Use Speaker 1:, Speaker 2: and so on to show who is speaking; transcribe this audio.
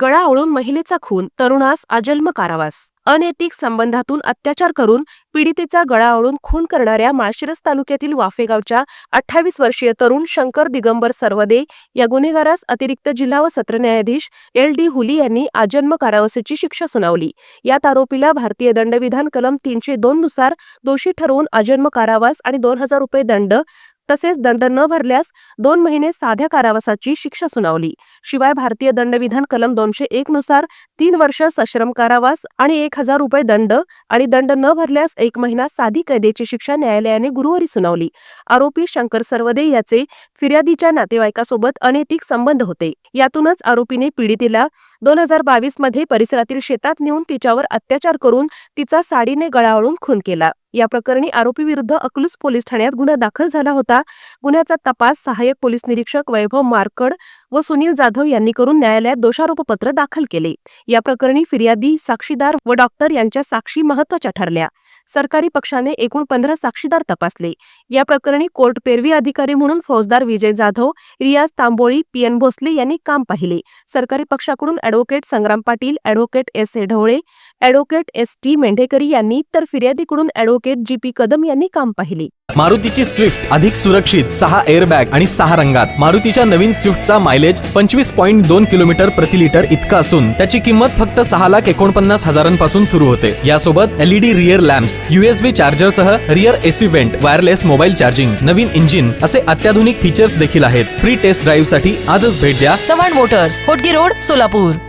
Speaker 1: गळा ओळून महिलेचा खून तरुणास आजन्म कारावास. अनैतिक संबंधातून अत्याचार करून पीडितेचा गळा ओळून खून करणाऱ्या माळशिरस तालुक्यातील वाफेगावच्या अठ्ठावीस वर्षीय तरुण शंकर दिगंबर सर्वदे या गुन्हेगारास अतिरिक्त जिल्हा व सत्र न्यायाधीश एल डी हुली यांनी आजन्म कारावासाची शिक्षा सुनावली. यात आरोपीला भारतीय दंडविधान कलम तीनशे दोन नुसार दोषी ठरवून आजन्म कारावास आणि दोन हजार रुपये दंड तसेच दंड न भरल्यास दोन महिने साध्या कारावासाची शिक्षा सुनावली. शिवाय भारतीय दंडविधान कलम दोनशे एक नुसार तीन वर्ष सश्रम कारावास आणि एक हजार रुपये दंड आणि दंड न भरल्यास एक महिना साधी कैदेची शिक्षा न्यायालयाने गुरुवारी सुनावली. आरोपी शंकर सर्वदे याचे फिर्यादीच्या नातेवाईकासोबत अनैतिक संबंध होते. यातूनच आरोपीने पीडितेला दोन हजार बावीसमध्ये परिसरातील शेतात नेऊन तिच्यावर अत्याचार करून तिचा साडीने गळावळून खून केला. या प्रकरणी आरोपीविरुद्ध अकलूज पोलीस ठाण्यात गुन्हा दाखल झाला होता. गुन्ह्याचा तपास सहाय्यक पोलीस निरीक्षक वैभव मारकड व सुनील जाधव यांनी करून न्यायालयात दोषारोपपत्र दाखल केले. या प्रकरणी फिर्यादी साक्षीदार व डॉक्टर यांच्या साक्षी महत्त्वाच्या ठरल्या. सरकारी पक्षाने एकूण पंधरा साक्षीदार तपासले. या प्रकरणी कोर्ट पेरवी अधिकारी म्हणून फौजदार विजय जाधव रियाज तांबोळी पी एन भोसले यांनी काम पाहिले. सरकारी पक्षाकडून advocate Sangram Patil advocate S A Dhawale advocate S T Mendhekari यांनी तर फिर्यादीकडून अॅडव्होकेट जी पी कदम यांनी काम पाहिले.
Speaker 2: मारुतीची स्विफ्ट अधिक सुरक्षित सहा एअरबॅग आणि सहा रंगात. मारुतीच्या नवीन स्विफ्टचा मायलेज पंचवीस पॉईंट दोन किलोमीटर प्रति लिटर इतका असून त्याची किंमत फक्त सहा लाख एकोणपन्नास हजारांपासून सुरू होते. यासोबत LED rear lamps USB charger सह rear AC vent wireless mobile charging नवीन इंजिन असे अत्याधुनिक फीचर्स देखील आहेत. फ्री टेस्ट ड्राईव्हसाठी आजच भेट द्या.
Speaker 3: Chavan motors Hotgi road Solapur.